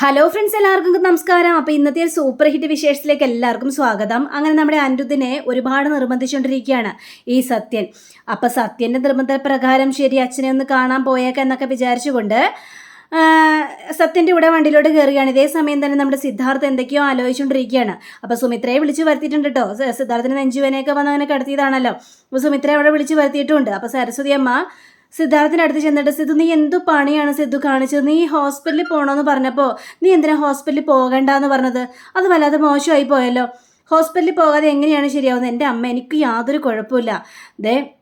Hello friends എല്ലാവർക്കും നമസ്കാരം. അപ്പോൾ ഇന്നത്തെ സൂപ്പർ ഹിറ്റ് വിശേഷത്തിലേക്ക് എല്ലാവർക്കും സ്വാഗതം. അങ്ങനെ നമ്മുടെ അനിരുദ്ധിനെ ഒരുപാട് നിർബന്ധിച്ചുകൊണ്ടിരിക്കുകയാണ് ഈ സത്യൻ. അപ്പോൾ സത്യന്റെ നിർബന്ധപ്രകാരം ശരി അച്ഛനെ ഒന്ന് കാണാൻ പോയേക്കാം എന്നൊക്കെ വിചാരിച്ചുകൊണ്ട് സത്യന്റെ കൂടെ വണ്ടിയിലോട്ട് കയറുകയാണ് ഇതേ സമയം തന്നെ നമ്മുടെ സിദ്ധാർത്ഥ എന്തൊക്കെയോ ആലോചിച്ചുകൊണ്ടിരിക്കുകയാണ്. അപ്പോൾ സുമിത്രയെ വിളിച്ച് വരുത്തിയിട്ടുണ്ട് കേട്ടോ സിദ്ധാർത്ഥിന് നെഞ്ചുവേനയൊക്കെ വന്ന് അങ്ങനെ കിടത്തിയതാണല്ലോ. അപ്പോൾ സുമിത്രയെ അവിടെ വിളിച്ച് വരുത്തിയിട്ടുണ്ട്. അപ്പോൾ സരസ്വതി അമ്മ സിദ്ധാർത്ഥിന്റെ അടുത്ത് ചെന്നിട്ട് സിദ്ധു നീ എന്തു പണിയാണ് സിദ്ധു കാണിച്ചത്? നീ ഹോസ്പിറ്റലിൽ പോകണമെന്ന് പറഞ്ഞപ്പോൾ നീ എന്തിനാ ഹോസ്പിറ്റലിൽ പോകണ്ടെന്ന് പറഞ്ഞത്? അത് വല്ലാതെ മോശമായി പോയല്ലോ. ഹോസ്പിറ്റലിൽ പോകാതെ എങ്ങനെയാണ് ശരിയാവുന്നത്? എന്റെ അമ്മ എനിക്ക് യാതൊരു കുഴപ്പമില്ല ദേ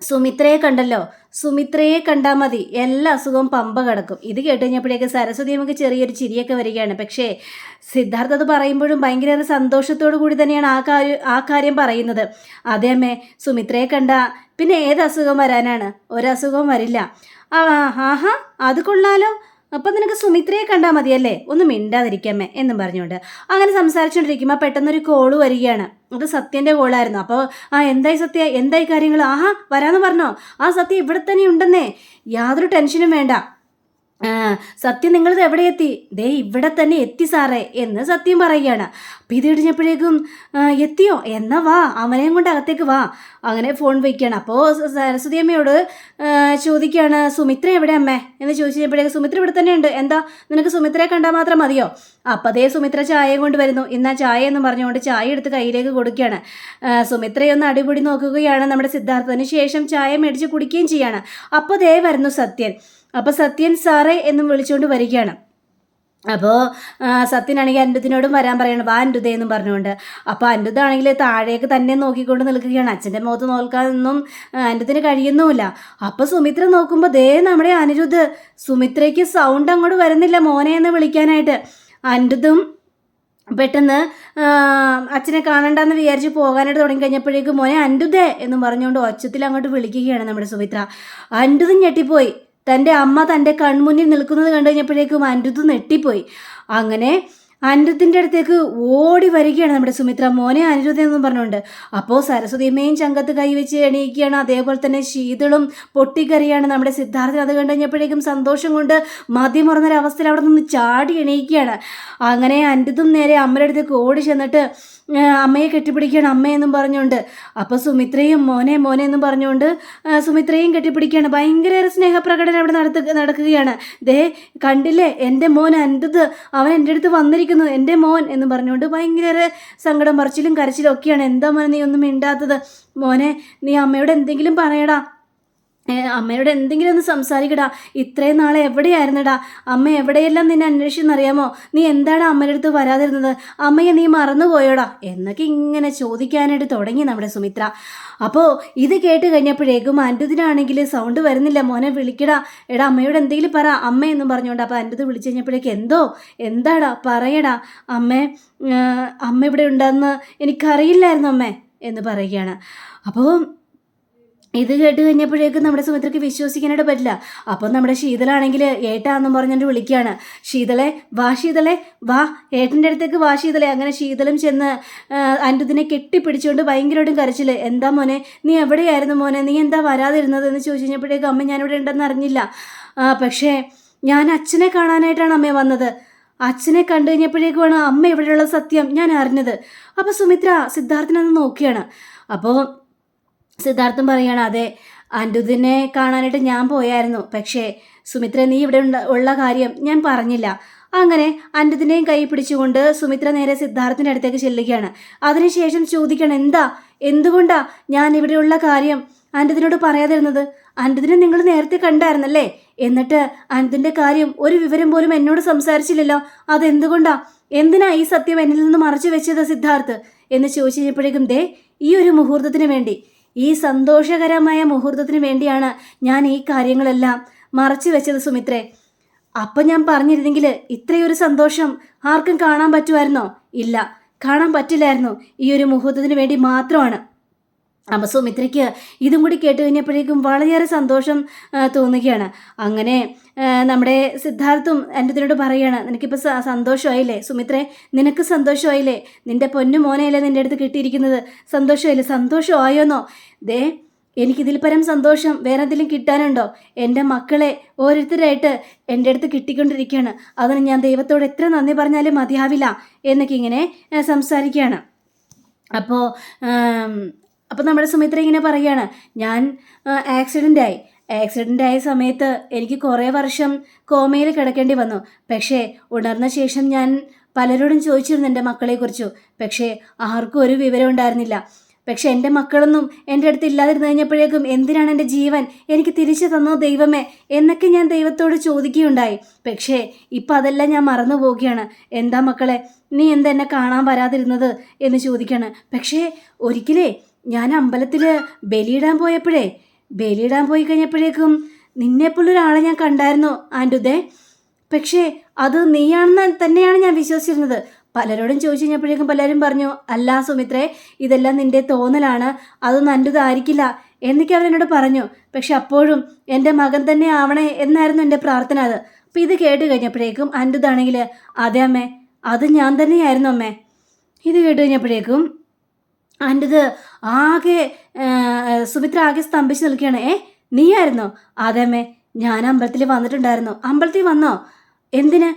സുമിത്രയെ കണ്ടല്ലോ. സുമിത്രയെ കണ്ടാൽ മതി. എല്ലാ അസുഖവും പമ്പ കിടക്കും. ഇത് കേട്ട് കഴിഞ്ഞപ്പോഴേക്ക് സരസ്വതി നമുക്ക് ചെറിയൊരു ചിരിയൊക്കെ വരികയാണ്. പക്ഷേ സിദ്ധാർത്ഥ അത് പറയുമ്പോഴും ഭയങ്കര സന്തോഷത്തോടു കൂടി തന്നെയാണ് ആ കാര്യം ആ കാര്യം പറയുന്നത്. അതേ അമ്മേ സുമിത്രയെ കണ്ട പിന്നെ ഏത് അസുഖം വരാനാണ്? ഒരസുഖവും വരില്ല. ആ ആഹാ അത് കൊള്ളാലോ. അപ്പം നിനക്ക് സുമിത്രയെ കണ്ടാൽ മതിയല്ലേ? ഒന്ന് മിണ്ടാതിരിക്കാമേ എന്നും പറഞ്ഞുകൊണ്ട്. അങ്ങനെ സംസാരിച്ചുകൊണ്ടിരിക്കുമ്പോൾ പെട്ടെന്നൊരു കോൾ വരികയാണ്. അത് സത്യന്റെ കോളായിരുന്നു. അപ്പോൾ ആ എന്തായി സത്യ? എന്തായി കാര്യങ്ങൾ ആഹാ വരാന്ന് പറഞ്ഞോ? ആ സത്യ ഇവിടെ തന്നെ ഉണ്ടെന്നേ. യാതൊരു ടെൻഷനും വേണ്ട. ആ, സത്യം നിങ്ങളിത് എവിടെ എത്തി? ദേ ഇവിടെ തന്നെ എത്തി സാറേ എന്ന് സത്യം പറയുകയാണ്. അപ്പം ഇത് ഇടിഞ്ഞപ്പോഴേക്കും എത്തിയോ? എന്നാ വാ അവനെയും കൊണ്ട് അകത്തേക്ക് വാ. അങ്ങനെ ഫോൺ വയ്ക്കുകയാണ് അപ്പോൾ സരസ്വതി അമ്മയോട് ചോദിക്കുകയാണ് സുമിത്ര എവിടെ അമ്മേ? എന്ന് ചോദിച്ചപ്പോഴേക്കും സുമിത്ര ഇവിടെ തന്നെ ഉണ്ട്. എന്താ? നിനക്ക് സുമിത്രയെ കണ്ടാൽ മാത്രം മതിയോ? അപ്പം അതേ സുമിത്ര ചായയും കൊണ്ട് വരുന്നു. ഇന്നാ ചായ എന്ന് പറഞ്ഞുകൊണ്ട് ചായ എടുത്ത് കയ്യിലേക്ക് കൊടുക്കുകയാണ്. സുമിത്രയൊന്ന് അടിപൊളി നോക്കുകയാണ് നമ്മുടെ സിദ്ധാർത്ഥത്തിന് ശേഷം ചായ മേടിച്ച് കുടിക്കുകയും ചെയ്യാണ്. അപ്പോൾ ദേ വരുന്നു സത്യൻ. അപ്പോൾ സത്യൻ സാറേ എന്നും വിളിച്ചുകൊണ്ട് വരികയാണ്. അപ്പോൾ സത്യനാണെങ്കിൽ അൻഡുത്തിനോടും വരാൻ പറയണം വാ അൻഡുതേ എന്നും പറഞ്ഞുകൊണ്ട്. അപ്പോൾ ആണെങ്കിൽ താഴേക്ക് തന്നെ നോക്കിക്കൊണ്ട് നിൽക്കുകയാണ്. അച്ഛന്റെ മുഖത്ത് നോക്കാനൊന്നും അൻഡുത്തിന് കഴിയുന്നുമില്ല. അപ്പോൾ സുമിത്ര നോക്കുമ്പോൾ ദേ നമ്മുടെ അനിരുദ്ധ് സുമിത്രയ്ക്ക് സൗണ്ട് അങ്ങോട്ട് വരുന്നില്ല മോനെ എന്ന് വിളിക്കാനായിട്ട്. അൻഡുതും പെട്ടെന്ന് അച്ഛനെ കാണണ്ടെന്ന് വിചാരിച്ച് പോകാനായിട്ട് തുടങ്ങി കഴിഞ്ഞപ്പോഴേക്കും മോനെ അൻഡുദേ എന്ന് പറഞ്ഞുകൊണ്ട് ഒച്ചത്തിൽ അങ്ങോട്ട് വിളിക്കുകയാണ് നമ്മുടെ സുമിത്ര. അൻഡുതും ഞെട്ടിപ്പോയി. തന്റെ അമ്മ തന്റെ കൺമുന്നിൽ നിൽക്കുന്നത് കണ്ടു കഴിഞ്ഞപ്പോഴേക്കും അൻഡുത് നെട്ടിപ്പോയി. അങ്ങനെ അനിരുദ്ധിന്റെ അടുത്തേക്ക് ഓടി വരികയാണ് നമ്മുടെ സുമിത്ര. മോനെ അനിരുദ്ധ എന്നും പറഞ്ഞുകൊണ്ട്. അപ്പോൾ സരസ്വതിയമ്മയും ചങ്കത്ത് കൈവച്ച് എണീക്കുകയാണ്. അതേപോലെ തന്നെ ശീതളും പൊട്ടിക്കറിയാണ് നമ്മുടെ സിദ്ധാർത്ഥൻ. അത് കണ്ടു കഴിഞ്ഞപ്പോഴേക്കും സന്തോഷം കൊണ്ട് മതിമറന്നൊരവസ്ഥയിൽ അവിടെ നിന്ന് ചാടി എണീക്കുകയാണ്. അങ്ങനെ അനിരുദ്ധും നേരെ അമ്മയുടെ അടുത്തേക്ക് ഓടി ചെന്നിട്ട് അമ്മയെ കെട്ടിപ്പിടിക്കുകയാണ് അമ്മയെന്നും പറഞ്ഞുകൊണ്ട്. അപ്പോൾ സുമിത്രയും മോനെ മോനെ എന്നും പറഞ്ഞുകൊണ്ട് സുമിത്രയും കെട്ടിപ്പിടിക്കുകയാണ്. ഭയങ്കര സ്നേഹപ്രകടനം അവിടെ നടത്തുക നടക്കുകയാണ്. ദേ കണ്ടില്ലേ? എന്റെ മോൻ അനിരുദ്ധ് അവൻ എന്റെ അടുത്ത് വന്നിരിക്കുന്നു. എന്റെ മോൻ എന്ന് പറഞ്ഞുകൊണ്ട് ഭയങ്കര സങ്കടം പറച്ചിലും കരച്ചിലും ഒക്കെയാണ്. എന്താ മോനെ നീ ഒന്നും മിണ്ടാത്തത്? മോനെ നീ അമ്മയോട് എന്തെങ്കിലും പറയടാ. അമ്മയോട് എന്തെങ്കിലും ഒന്ന് സംസാരിക്കടാ. ഇത്രയും നാളെ എവിടെയായിരുന്നടാ? അമ്മ എവിടെയെല്ലാം നിന്നെ അന്വേഷിച്ചെന്നറിയാമോ? നീ എന്താണ് അമ്മയുടെ അടുത്ത് വരാതിരുന്നത്? അമ്മയെ നീ മറന്നുപോയോടാ? എന്നൊക്കെ ഇങ്ങനെ ചോദിക്കാനായിട്ട് തുടങ്ങി നമ്മുടെ സുമിത്ര. അപ്പോൾ ഇത് കേട്ട് കഴിഞ്ഞപ്പോഴേക്കും അന്റുതിനാണെങ്കിൽ സൗണ്ട് വരുന്നില്ല. മോനെ വിളിക്കടാ. എടാ അമ്മയോട് എന്തെങ്കിലും പറ. അമ്മ എന്നും പറഞ്ഞുകൊണ്ട് അപ്പോൾ അന്റത് വിളിച്ചു കഴിഞ്ഞപ്പോഴേക്ക് എന്തോ? എന്താടാ? പറയടാ. അമ്മ അമ്മ ഇവിടെ ഉണ്ടെന്ന് എനിക്കറിയില്ലായിരുന്നു അമ്മേ എന്ന് പറയുകയാണ്. അപ്പോൾ ഇത് കേട്ട് കഴിഞ്ഞപ്പോഴേക്കും നമ്മുടെ സുമിത്രയ്ക്ക് വിശ്വസിക്കാനായിട്ട് പറ്റില്ല. അപ്പം നമ്മുടെ ശീതളാണെങ്കിൽ ഏട്ടാന്നും പറഞ്ഞിട്ട് വിളിക്കുകയാണ്. ശീതളെ വാ ശീതളെ വാ. ഏട്ടന്റെ അടുത്തേക്ക് വാ ശീതളെ അങ്ങനെ ശീതളും ചെന്ന് അനുദിനെ കെട്ടിപ്പിടിച്ചുകൊണ്ട് ഭയങ്കരമായിട്ടും കരച്ചിൽ. എന്താ മോനെ നീ എവിടെയായിരുന്നു മോനെ? നീ എന്താ വരാതിരുന്നത് എന്ന് ചോദിച്ചു കഴിഞ്ഞപ്പോഴേക്കും അമ്മ ഞാനിവിടെ ഉണ്ടെന്ന് അറിഞ്ഞില്ല. പക്ഷേ ഞാൻ അച്ഛനെ കാണാനായിട്ടാണ് അമ്മ വന്നത്. അച്ഛനെ കണ്ടു കഴിഞ്ഞപ്പോഴേക്കുമാണ് അമ്മ ഇവിടെയുള്ള സത്യം ഞാൻ അറിഞ്ഞത്. അപ്പോൾ സുമിത്ര സിദ്ധാർത്ഥനൊന്ന് നോക്കിയാണ്. അപ്പോൾ സിദ്ധാർത്ഥൻ പറയാണ് അതെ അൻഡുദിനെ കാണാനായിട്ട് ഞാൻ പോയായിരുന്നു. പക്ഷേ സുമിത്ര നീ ഇവിടെ ഉള്ള കാര്യം ഞാൻ പറഞ്ഞില്ല. അങ്ങനെ അൻഡുദിനെയും കൈ പിടിച്ചുകൊണ്ട് സുമിത്ര നേരെ സിദ്ധാർത്ഥിന്റെ അടുത്തേക്ക് ചെല്ലുകയാണ്. അതിനുശേഷം ചോദിക്കണം എന്താ? എന്തുകൊണ്ടാ ഞാൻ ഇവിടെയുള്ള കാര്യം അൻഡുദിനോട് പറയാതിരുന്നത്? അൻഡുദിനെ നിങ്ങൾ നേരത്തെ കണ്ടായിരുന്നല്ലേ? എന്നിട്ട് അൻഡുദിന്റെ കാര്യം ഒരു വിവരം പോലും എന്നോട് സംസാരിച്ചില്ലല്ലോ. അതെന്തുകൊണ്ടാ? എന്തിനാ ഈ സത്യം എന്നിൽ നിന്ന് മറച്ചു വെച്ചത് സിദ്ധാർത്ഥ്? എന്ന് ചോദിച്ചു കഴിഞ്ഞപ്പോഴേക്കും ദേ ഈ ഒരു മുഹൂർത്തത്തിന് വേണ്ടി. ഈ സന്തോഷകരമായ മുഹൂർത്തത്തിന് വേണ്ടിയാണ് ഞാൻ ഈ കാര്യങ്ങളെല്ലാം മറച്ചു വെച്ചത് സുമിത്രേ. അപ്പം ഞാൻ പറഞ്ഞിരുന്നെങ്കിൽ ഇത്രയൊരു സന്തോഷം ആർക്കും കാണാൻ പറ്റുമായിരുന്നോ? ഇല്ല. കാണാൻ പറ്റില്ലായിരുന്നു ഈ ഒരു മുഹൂർത്തത്തിന് വേണ്ടി മാത്രമാണ്. അപ്പം സുമിത്രയ്ക്ക് ഇതും കൂടി കേട്ട് കഴിഞ്ഞപ്പോഴേക്കും വളരെയേറെ സന്തോഷം തോന്നുകയാണ്. അങ്ങനെ നമ്മുടെ സിദ്ധാർത്ഥും എന്റെ ഇതിനോട് പറയുകയാണ് നിനക്കിപ്പോൾ സന്തോഷമായില്ലേ? സുമിത്രേ നിനക്ക് സന്തോഷമായില്ലേ? നിന്റെ പൊന്നു മോനെയല്ലേ നിന്റെ അടുത്ത് കിട്ടിയിരിക്കുന്നത്? സന്തോഷമായില്ലേ? സന്തോഷമായോന്നോ? ദേ എനിക്കിതിൽ പരം സന്തോഷം വേറെ എന്തെങ്കിലും കിട്ടാനുണ്ടോ? എന്റെ മക്കളെ ഓരോരുത്തരായിട്ട് എന്റെ അടുത്ത് കിട്ടിക്കൊണ്ടിരിക്കുകയാണ്. അതിന് ഞാൻ ദൈവത്തോട് എത്ര നന്ദി പറഞ്ഞാലും മതിയാവില്ല എന്നൊക്കെ ഇങ്ങനെ സംസാരിക്കുകയാണ്. അപ്പോൾ അപ്പോൾ നമ്മുടെ സുമിത്ര ഇങ്ങനെ പറയുകയാണ് ഞാൻ ആക്സിഡന്റ് ആയി. ആക്സിഡന്റ് ആയ സമയത്ത് എനിക്ക് കുറേ വർഷം കോമയിൽ കിടക്കേണ്ടി വന്നു. പക്ഷേ ഉണർന്ന ശേഷം ഞാൻ പലരോടും ചോദിച്ചിരുന്നു എന്റെ മക്കളെക്കുറിച്ചു. പക്ഷേ ആർക്കും ഒരു വിവരം ഉണ്ടായിരുന്നില്ല. പക്ഷെ എന്റെ മക്കളൊന്നും എന്റെ അടുത്ത് ഇല്ലാതിരുന്നു കഴിഞ്ഞപ്പോഴേക്കും എന്തിനാണ് എന്റെ ജീവൻ എനിക്ക് തിരിച്ചു തന്നോ ദൈവമേ എന്നൊക്കെ ഞാൻ ദൈവത്തോട് ചോദിക്കുകയുണ്ടായി. പക്ഷേ ഇപ്പം അതെല്ലാം ഞാൻ മറന്നു പോവുകയാണ്. എന്താ മക്കളെ നീ എന്താ എന്നെ കാണാൻ വരാതിരുന്നത് എന്ന് ചോദിക്കുകയാണ്. പക്ഷേ ഒരിക്കലേ ഞാൻ അമ്പലത്തിൽ ബലിയിടാൻ പോയപ്പോഴേ ബലിയിടാൻ പോയി കഴിഞ്ഞപ്പോഴേക്കും നിന്നെപ്പോലൊരാളെ ഞാൻ കണ്ടായിരുന്നു ആന്റുദേ പക്ഷേ അത് നീയാണെന്ന് തന്നെയാണ് ഞാൻ വിശ്വസിച്ചിരുന്നത്. പലരോടും ചോദിച്ചു കഴിഞ്ഞപ്പോഴേക്കും പലരും പറഞ്ഞു അല്ല സുമിത്രേ ഇതെല്ലാം നിന്റെ തോന്നലാണ്. അതൊന്നും അന്റെതായിരിക്കില്ല എന്നൊക്കെ അവരെന്നോട് പറഞ്ഞു. പക്ഷെ അപ്പോഴും എന്റെ മകൻ തന്നെ ആവണേ എന്നായിരുന്നു എന്റെ പ്രാർത്ഥന അത്. അപ്പം ഇത് കേട്ട് കഴിഞ്ഞപ്പോഴേക്കും അന്റെതാണെങ്കിൽ അതെ അമ്മേ അത് ഞാൻ തന്നെയായിരുന്നു അമ്മേ. ഇത് കേട്ട് കഴിഞ്ഞപ്പോഴേക്കും അന്റെത് ആകെ സുമിത്ര ആകെ സ്തംഭിച്ച് നിൽക്കുകയാണ്. ഏ നീയായിരുന്നോ? അമ്മേ ഞാൻ അമ്പലത്തിൽ വന്നിട്ടുണ്ടായിരുന്നു. അമ്പലത്തിൽ വന്നോ? എന്തിന്?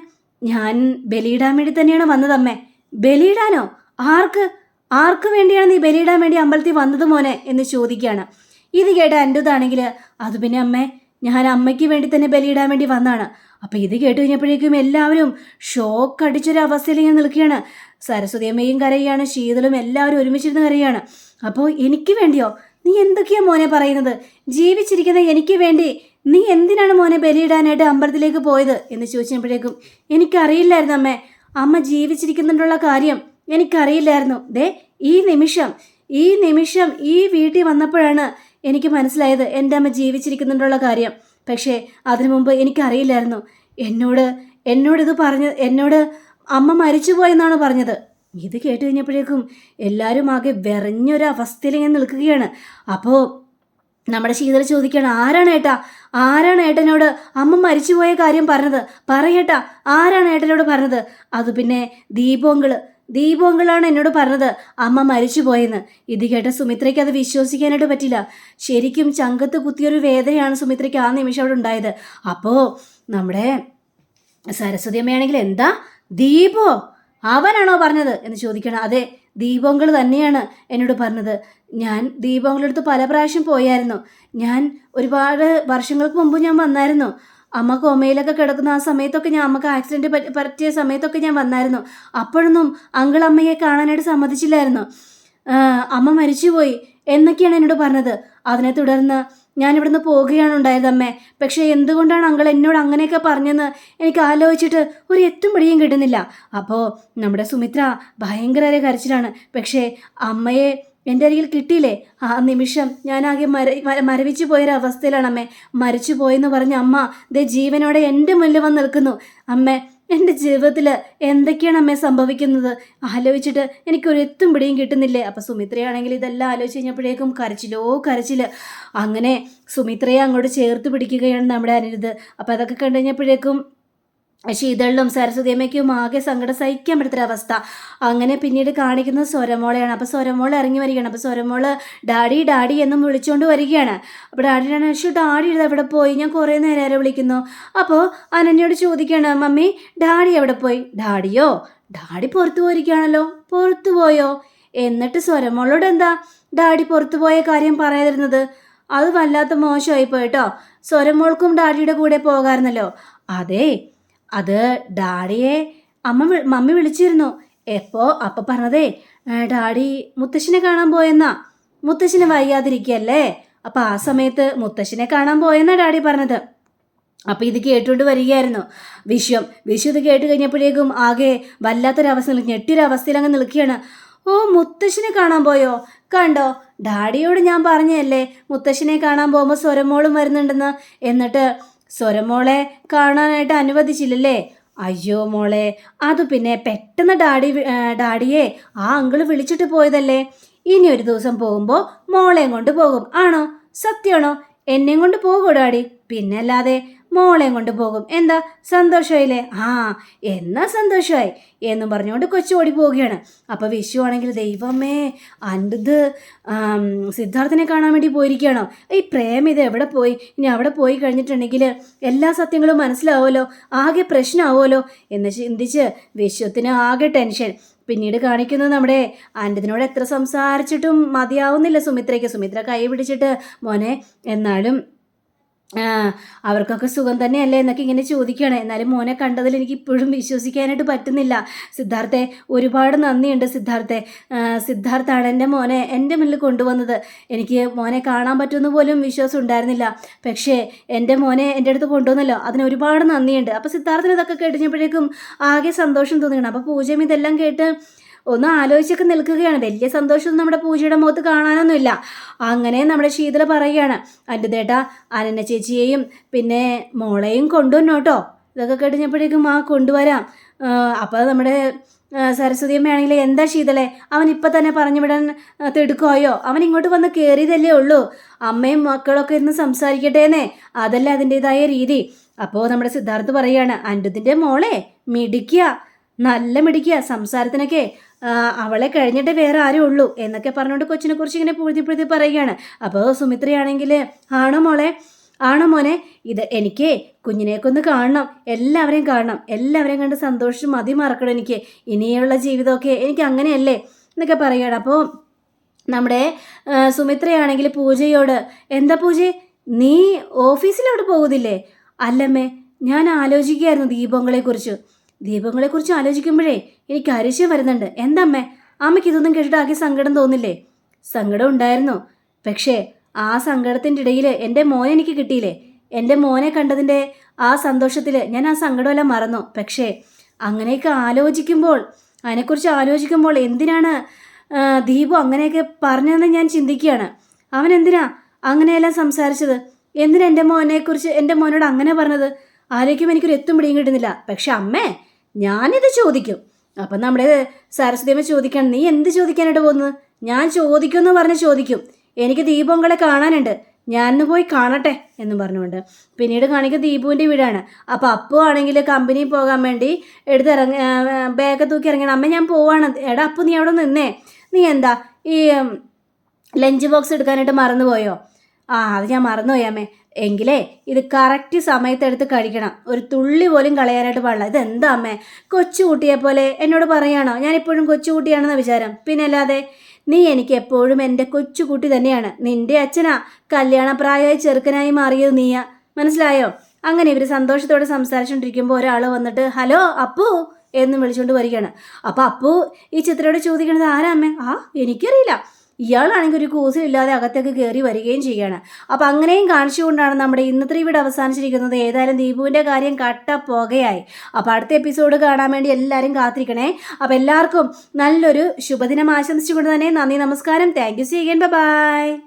ഞാൻ ബലിയിടാൻ വേണ്ടി തന്നെയാണ് വന്നതമ്മേ. ബലിയിടാനോ? ആർക്ക്? ആർക്ക് വേണ്ടിയാണ് നീ ബലിയിടാൻ വേണ്ടി അമ്പലത്തിൽ വന്നത് മോനെ എന്ന് ചോദിക്കുകയാണ്. ഇത് കേട്ട അന്റെതാണെങ്കിൽ അത് പിന്നെ അമ്മേ ഞാൻ അമ്മയ്ക്ക് വേണ്ടി തന്നെ ബലിയിടാൻ വേണ്ടി വന്നതാണ്. അപ്പം ഇത് കേട്ട് കഴിഞ്ഞപ്പോഴേക്കും എല്ലാവരും ഷോക്ക് അടിച്ചൊരു അവസ്ഥയിൽ ഇങ്ങനെ നിൽക്കുകയാണ്. സരസ്വതി അമ്മയും കരയാണ് ശീതളും എല്ലാവരും ഒരുമിച്ചിരുന്ന് കരയാണ് അപ്പോൾ എനിക്ക് വേണ്ടിയോ? നീ എന്തൊക്കെയാ മോനെ പറയുന്നത്? ജീവിച്ചിരിക്കുന്ന എനിക്ക് വേണ്ടി നീ എന്തിനാണ് മോനെ ബലിയിടാനായിട്ട് അമ്പലത്തിലേക്ക് പോയത്? എന്ന് ചോദിച്ചപ്പോഴേക്കും എനിക്കറിയില്ലായിരുന്നു അമ്മേ. അമ്മ ജീവിച്ചിരിക്കുന്നുണ്ടുള്ള കാര്യം എനിക്കറിയില്ലായിരുന്നു. ദേ ഈ നിമിഷം ഈ നിമിഷം ഈ വീട്ടിൽ വന്നപ്പോഴാണ് എനിക്ക് മനസ്സിലായത് എന്റെ അമ്മ ജീവിച്ചിരിക്കുന്നുണ്ടുള്ള കാര്യം. പക്ഷേ അതിനു മുമ്പ് എനിക്കറിയില്ലായിരുന്നു. എന്നോട് എന്നോട് ഇത് പറഞ്ഞ് എന്നോട് അമ്മ മരിച്ചുപോയെന്നാണ് പറഞ്ഞത്. ഇത് കേട്ട് കഴിഞ്ഞപ്പോഴേക്കും എല്ലാവരും ആകെ വിറഞ്ഞൊരു അവസ്ഥയിൽ ഇങ്ങനെ നിൽക്കുകയാണ്. അപ്പോൾ നമ്മുടെ ശീതൽ ചോദിക്കുകയാണ് ആരാണ് ഏട്ടാ? ആരാണ് ഏട്ടനോട് അമ്മ മരിച്ചുപോയ കാര്യം പറഞ്ഞത്? പറയേട്ടാ ആരാണ് ഏട്ടനോട് പറഞ്ഞത്? അത് പിന്നെ ദീപോങ്കൾ ദീപോങ്കളാണ് എന്നോട് പറഞ്ഞത്. അമ്മ മരിച്ചു പോയെന്ന്. ഇത് കേട്ട സുമിത്രയ്ക്ക് അത് വിശ്വസിക്കാനായിട്ട് പറ്റില്ല. ശരിക്കും ചങ്കത്ത് കുത്തിയൊരു വേദനയാണ് സുമിത്രയ്ക്ക് ആ നിമിഷം അവിടെ ഉണ്ടായത്. അപ്പോൾ നമ്മുടെ സരസ്വതി അമ്മയാണെങ്കിൽ എന്താ? ദീപോ അവനാണോ പറഞ്ഞത്? എന്ന് ചോദിക്കണം. അതെ ദീപോങ്കൾ തന്നെയാണ് എന്നോട് പറഞ്ഞത്. ഞാൻ ദീപോങ്കളടുത്ത് പല പ്രാവശ്യം പോയായിരുന്നു. ഞാൻ ഒരുപാട് വർഷങ്ങൾക്ക് മുമ്പ് ഞാൻ വന്നായിരുന്നു. അമ്മ കോമയിലൊക്കെ കിടക്കുന്ന ആ സമയത്തൊക്കെ ഞാൻ അമ്മയ്ക്ക് ആക്സിഡന്റ് പറ്റിയ സമയത്തൊക്കെ ഞാൻ വന്നായിരുന്നു. അപ്പോഴൊന്നും അങ്കിൾ അമ്മയെ കാണാനായിട്ട് സമ്മതിച്ചില്ലായിരുന്നു. അമ്മ മരിച്ചുപോയി എന്നൊക്കെയാണ് എന്നോട് പറഞ്ഞത്. അതിനെ തുടർന്ന് ഞാൻ ഇവിടുന്ന് പോവുകയാണ് ഉണ്ടായത് അമ്മേ. പക്ഷേ എന്തുകൊണ്ടാണ് അങ്കിൾ എന്നോട് അങ്ങനെയൊക്കെ പറഞ്ഞെന്ന് എനിക്ക് ആലോചിച്ചിട്ട് ഒരു എത്തും പിടിയും കിട്ടുന്നില്ല. അപ്പോൾ നമ്മുടെ സുമിത്ര ഭയങ്കര കരച്ചിലാണ്. പക്ഷേ അമ്മയെ എന്റെ അരികിൽ കിട്ടിയില്ലേ? ആ നിമിഷം ഞാനാകെ മര മര- മരവിച്ചു പോയൊരവസ്ഥയിലാണ് അമ്മേ. മരിച്ചു പോയെന്ന് പറഞ്ഞ അമ്മ ദേ ജീവനോടെ എന്റെ മുന്നിൽ വന്ന് നിൽക്കുന്നു. അമ്മേ എന്റെ ജീവിതത്തിൽ എന്തൊക്കെയാണ് അമ്മേ സംഭവിക്കുന്നത്? ആലോചിച്ചിട്ട് എനിക്കൊരു എത്തും പിടിയും കിട്ടുന്നില്ലേ? അപ്പോൾ സുമിത്രയാണെങ്കിൽ ഇതെല്ലാം ആലോചിച്ച് കഴിഞ്ഞപ്പോഴേക്കും കരച്ചിലോ കരച്ചിൽ അങ്ങനെ സുമിത്രയെ അങ്ങോട്ട് ചേർത്ത് പിടിക്കുകയാണ് നമ്മുടെ അനിരുദ്ധ്. അപ്പോൾ അതൊക്കെ കണ്ടു കഴിഞ്ഞപ്പോഴേക്കും ശീതളിലും സരസ്വതി അമ്മയ്ക്കും ആകെ സങ്കടം സഹിക്കാൻ പറ്റാത്തൊരവസ്ഥ അങ്ങനെ പിന്നീട് കാണിക്കുന്നത് സ്വരമോളെയാണ്. അപ്പോൾ സ്വരമോൾ ഇറങ്ങി വരികയാണ്. അപ്പോൾ സ്വരമോൾ ഡാഡി ഡാഡി എന്നും വിളിച്ചുകൊണ്ട് വരികയാണ്. അപ്പോൾ ഡാഡിയാണ് ഷു ഡാഡി ഇത് എവിടെ പോയി? ഞാൻ കുറേ നേരം വിളിക്കുന്നു. അപ്പോൾ അനന്യോട് ചോദിക്കുകയാണ് മമ്മി ഡാഡി എവിടെ പോയി? ഡാഡിയോ ഡാഡി പുറത്തു പോയിരിക്കുകയാണല്ലോ. പുറത്തു പോയോ? എന്നിട്ട് സ്വരമോളോട് എന്താ? ഡാഡി പുറത്തു പോയ കാര്യം പറയാതിരുന്നത്? അത് വല്ലാത്ത മോശമായി പോയിട്ടോ സ്വരമോൾക്കും ഡാഡിയുടെ കൂടെ പോകാറുന്നല്ലോ അതെ അത് ഡാഡിയെ അമ്മ മമ്മി വിളിച്ചിരുന്നു. എപ്പോ? അപ്പ പറഞ്ഞതേ ഡാഡി മുത്തശ്ശിനെ കാണാൻ പോയെന്നാ. മുത്തശ്ശിനെ വയ്യാതിരിക്കല്ലേ? അപ്പൊ ആ സമയത്ത് മുത്തശ്ശിനെ കാണാൻ പോയെന്നാ ഡാഡി പറഞ്ഞത്. അപ്പൊ ഇത് കേട്ടുകൊണ്ട് വരികയായിരുന്നു. വിശ്വം വിശ്വം ഇത് കേട്ട് കഴിഞ്ഞപ്പോഴേക്കും ആകെ വല്ലാത്തൊരവസ്ഥ ഞെട്ടിയൊരവസ്ഥയിൽ അങ്ങ് നിൽക്കുകയാണ്. ഓ മുത്തശ്ശിനെ കാണാൻ പോയോ? കണ്ടോ? ഡാഡിയോട് ഞാൻ പറഞ്ഞല്ലേ മുത്തശ്ശിനെ കാണാൻ പോകുമ്പോൾ സ്വരമോളും വരുന്നുണ്ടെന്ന്. എന്നിട്ട് സ്വരമോളെ കാണാനായിട്ട് അനുവദിച്ചില്ലല്ലേ? അയ്യോ മോളെ അത് പിന്നെ പെട്ടെന്ന് ഡാഡി ഡാഡിയെ ആ അങ്കിൾ വിളിച്ചിട്ട് പോയതല്ലേ? ഇനി ഒരു ദിവസം പോകുമ്പോൾ മോളെയും കൊണ്ട് പോകും. ആണോ? സത്യമാണോ? എന്നെയും കൊണ്ട് പോകൂ ഡാഡി. പിന്നെ അല്ലാതെ മോളെയും കൊണ്ട് പോകും. എന്താ? സന്തോഷമായില്ലേ? ആ എന്നാ സന്തോഷമായി എന്നും പറഞ്ഞുകൊണ്ട് കൊച്ചു ഓടി പോവുകയാണ് അപ്പോൾ വിഷു ആണെങ്കിൽ ദൈവമേ അന്റത് സിദ്ധാർത്ഥനെ കാണാൻ വേണ്ടി പോയിരിക്കുകയാണോ? ഈ പ്രേം ഇത് എവിടെ പോയി? ഇനി അവിടെ പോയി കഴിഞ്ഞിട്ടുണ്ടെങ്കിൽ എല്ലാ സത്യങ്ങളും മനസ്സിലാവുമല്ലോ? ആകെ പ്രശ്നമാവുമല്ലോ? എന്ന് ചിന്തിച്ച് വിശ്വത്തിന് ആകെ ടെൻഷൻ. പിന്നീട് കാണിക്കുന്നത് നമ്മുടെ ആന്റതിനോട് എത്ര സംസാരിച്ചിട്ടും മതിയാവുന്നില്ല സുമിത്രയ്ക്ക്. സുമിത്ര കൈ പിടിച്ചിട്ട് മോനെ എന്നാലും അവർക്കൊക്കെ സുഖം തന്നെയല്ലേ എന്നൊക്കെ ഇങ്ങനെ ചോദിക്കുകയാണ്. എന്നാലും മോനെ കണ്ടതിൽ എനിക്ക് ഇപ്പോഴും വിശ്വസിക്കാനായിട്ട് പറ്റുന്നില്ല. സിദ്ധാർത്ഥെ ഒരുപാട് നന്ദിയുണ്ട് സിദ്ധാർത്ഥെ. സിദ്ധാർത്ഥാണ് എന്റെ മോനെ എന്റെ മുന്നിൽ കൊണ്ടുവന്നത്. എനിക്ക് മോനെ കാണാൻ പറ്റുമെന്ന് പോലും വിശ്വാസം ഉണ്ടായിരുന്നില്ല. പക്ഷേ എന്റെ മോനെ എന്റെ അടുത്ത് കൊണ്ടുവന്നല്ലോ. അതിന് ഒരുപാട് നന്ദിയുണ്ട്. അപ്പോൾ സിദ്ധാർത്ഥിന് ഇതൊക്കെ കേട്ടിഞ്ഞപ്പോഴേക്കും ആകെ സന്തോഷം തോന്നുകയാണ്. അപ്പോൾ പൂജയും ഇതെല്ലാം കേട്ട് ഒന്ന് ആലോചിച്ചൊക്കെ നിൽക്കുകയാണ്. വലിയ സന്തോഷമൊന്നും നമ്മുടെ പൂജയുടെ മുഖത്ത് കാണാനൊന്നുമില്ല. അങ്ങനെ നമ്മുടെ ശീതള പറയുകയാണ്. എന്റെ തേട്ടാ അനന്ന ചേച്ചിയെയും പിന്നെ മോളെയും കൊണ്ടുവന്നു കേട്ടോ. ഇതൊക്കെ കഴിഞ്ഞപ്പോഴേക്കും ആ കൊണ്ടുവരാം. അപ്പോൾ നമ്മുടെ സരസ്വതിയമ്മ ആണെങ്കിൽ എന്താ ശീതളെ? അവൻ ഇപ്പം തന്നെ പറഞ്ഞു വിടാൻ ആ, അവൻ ഇങ്ങോട്ട് വന്ന് കയറിയതല്ലേ ഉള്ളൂ. അമ്മയും മക്കളൊക്കെ ഇരുന്ന് സംസാരിക്കട്ടേന്നേ. അതല്ല അതിന്റെതായ രീതി. അപ്പോൾ നമ്മുടെ സിദ്ധാർത്ഥ് പറയാണ് അൻഡുതിന്റെ മോളെ മിടിക്കുക നല്ല മിടിക്കുക സംസാരത്തിനൊക്കെ അവളെ കഴിഞ്ഞിട്ട് വേറെ ആരും ഉള്ളൂ എന്നൊക്കെ പറഞ്ഞുകൊണ്ട് കൊച്ചിനെ കുറിച്ച് ഇങ്ങനെ പുഴുതി പുഴുതി പറയുകയാണ്. അപ്പോൾ സുമിത്രയാണെങ്കിൽ ആണോ മോളെ? ആണോ മോനെ? ഇത് എനിക്ക് കുഞ്ഞിനെയൊക്കെ ഒന്ന് കാണണം. എല്ലാവരെയും കാണണം. എല്ലാവരെയും കണ്ട് സന്തോഷം മതി മറക്കണം എനിക്ക്? ഇനിയുള്ള ജീവിതമൊക്കെ എനിക്ക് അങ്ങനെയല്ലേ? എന്നൊക്കെ പറയുകയാണ്. അപ്പോൾ നമ്മുടെ സുമിത്രയാണെങ്കിൽ പൂജയോട് എന്താ പൂജ? നീ ഓഫീസിലോട്ട് പോകുന്നില്ലേ അല്ലമ്മേ ഞാൻ ആലോചിക്കുകയായിരുന്നു ദീപങ്ങളെക്കുറിച്ച്. ദീപങ്ങളെക്കുറിച്ച് ആലോചിക്കുമ്പോഴേ എനിക്ക് അരിശം വരുന്നുണ്ട്. എന്തമ്മേ? അമ്മയ്ക്ക് ഇതൊന്നും കേട്ടിട്ട് ആകെ സങ്കടം തോന്നില്ലേ? സങ്കടം ഉണ്ടായിരുന്നു. പക്ഷേ ആ സങ്കടത്തിന്റെ ഇടയിൽ എന്റെ മോനെ എനിക്ക് കിട്ടിയില്ലേ? എന്റെ മോനെ കണ്ടതിന്റെ ആ സന്തോഷത്തിൽ ഞാൻ ആ സങ്കടമെല്ലാം മറന്നു. പക്ഷേ അങ്ങനെയൊക്കെ ആലോചിക്കുമ്പോൾ അതിനെക്കുറിച്ച് ആലോചിക്കുമ്പോൾ എന്തിനാണ് ദീപു അങ്ങനെയൊക്കെ പറഞ്ഞതെന്ന് ഞാൻ ചിന്തിക്കുകയാണ്. അവൻ എന്തിനാ അങ്ങനെയെല്ലാം സംസാരിച്ചത്? എന്തിനാ എന്റെ മോനെക്കുറിച്ച് എന്റെ മോനോട് അങ്ങനെ പറഞ്ഞത്? ആരേക്കും എനിക്കൊരു എത്തും പിടിയും കിട്ടുന്നില്ല. പക്ഷെ അമ്മേ ഞാനിത് ചോദിക്കും. അപ്പം നമ്മുടെ സരസ്വതിയമ്മ ചോദിക്കണം നീ എന്ത് ചോദിക്കാനായിട്ട് പോകുന്നത്? ഞാൻ ചോദിക്കുമെന്ന് പറഞ്ഞ് ചോദിക്കും. എനിക്ക് ദീപങ്ങളെ കാണാനുണ്ട്. ഞാനിന്ന് പോയി കാണട്ടെ എന്ന് പറഞ്ഞുകൊണ്ട്. പിന്നീട് കാണിക്കുക ദീപുവിന്റെ വീടാണ്. അപ്പോൾ അപ്പു ആണെങ്കിൽ കമ്പനിയിൽ പോകാൻ വേണ്ടി എടുത്ത് ഇറങ്ങി ബാഗ് തൂക്കി ഇറങ്ങണം. അമ്മ ഞാൻ പോവാണ്. എടാ അപ്പു നീ അവിടെ നിന്നേ. നീ എന്താ ഈ ലഞ്ച് ബോക്സ് എടുക്കാനായിട്ട് മറന്നുപോയോ? ആ അത് ഞാൻ മറന്നുപോയി അമ്മേ. എങ്കിലേ ഇത് കറക്റ്റ് സമയത്തെടുത്ത് കഴിക്കണം. ഒരു തുള്ളി പോലും കളയാനായിട്ട് പാടില്ല. ഇതെന്താ അമ്മേ? കൊച്ചുകുട്ടിയെ പോലെ എന്നോട് പറയാണോ? ഞാനിപ്പോഴും കൊച്ചുകുട്ടിയാണെന്ന വിചാരം. പിന്നെ അല്ലാതെ നീ എനിക്ക് എപ്പോഴും എന്റെ കൊച്ചുകുട്ടി തന്നെയാണ്. നിന്റെ അച്ഛനാ കല്യാണപ്രായമായി ചെറുക്കനായി മാറിയത് നീയാ. മനസ്സിലായോ? അങ്ങനെ ഇവർ സന്തോഷത്തോടെ സംസാരിച്ചുകൊണ്ടിരിക്കുമ്പോൾ ഒരാൾ വന്നിട്ട് ഹലോ അപ്പു എന്ന് വിളിച്ചുകൊണ്ട് വരികയാണ്. അപ്പോൾ അപ്പു ഈ ചിത്രയോട് ചോദിക്കുന്നത് ആരാ അമ്മേ? ആ എനിക്കറിയില്ല. ഇയാളാണെങ്കിൽ ഒരു കൂസിലില്ലാതെ അകത്തേക്ക് കയറി വരികയും ചെയ്യുകയാണ് അപ്പോൾ അങ്ങനെയും കാണിച്ചുകൊണ്ടാണ് നമ്മുടെ ഇന്നത്തെ ഇവിടെ അവസാനിച്ചിരിക്കുന്നത്. ഏതായാലും ദീപുവിന്റെ കാര്യം കട്ട പുകയായി. അപ്പോൾ അടുത്ത എപ്പിസോഡ് കാണാൻ വേണ്ടി എല്ലാവരും കാത്തിരിക്കണേ. അപ്പോൾ എല്ലാവർക്കും നല്ലൊരു ശുഭദിനം ആശംസിച്ചുകൊണ്ട് തന്നെ നന്ദി നമസ്കാരം. Thank you see again bye